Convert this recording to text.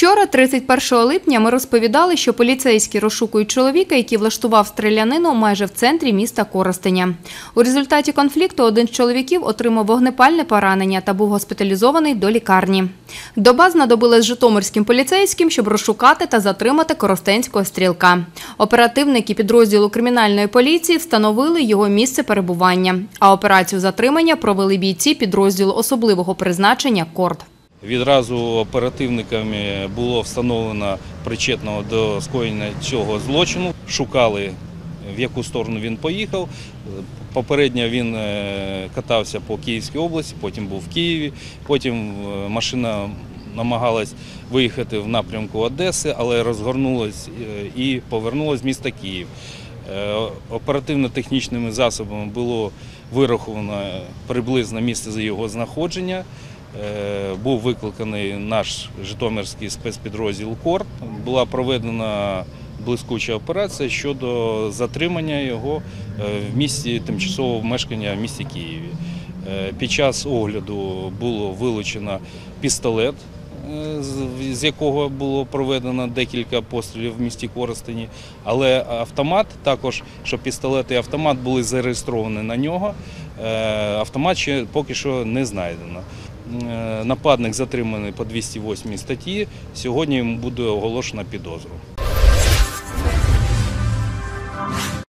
Вчора, 31 липня, ми розповідали, що поліцейські розшукують чоловіка, який влаштував стрілянину майже в центрі міста Коростеня. У результаті конфлікту один з чоловіків отримав вогнепальне поранення та був госпіталізований до лікарні. Доба знадобилась житомирським поліцейським, щоб розшукати та затримати коростенського стрілка. Оперативники підрозділу кримінальної поліції встановили його місце перебування, а операцію затримання провели бійці підрозділу особливого призначення «Корд». Відразу оперативниками було встановлено причетного до скоєння цього злочину. Шукали, в яку сторону він поїхав. Попередньо він е, катався по Київській області, потім був в Києві, потім е, машина намагалась виїхати в напрямку Одеси, але розгорнулась е, і повернулась в місто Київ. Оперативно-технічними засобами було вираховано приблизне місце його знаходження. Е, Був викликаний наш Житомирський спецпідрозділ КОР. Була проведена блискуча операція щодо затримання його е, в місті тимчасового мешкання в місті Києві. Е, Під час огляду було вилучено пістолет, з- якого було проведено декілька пострілів в місті Коростені, але автомат також, що пістолет і автомат були зареєстровані на нього. Автомат ще поки що не знайдено. Е, Нападник затриманий по 208 статті. Сьогодні йому буде оголошена підозру.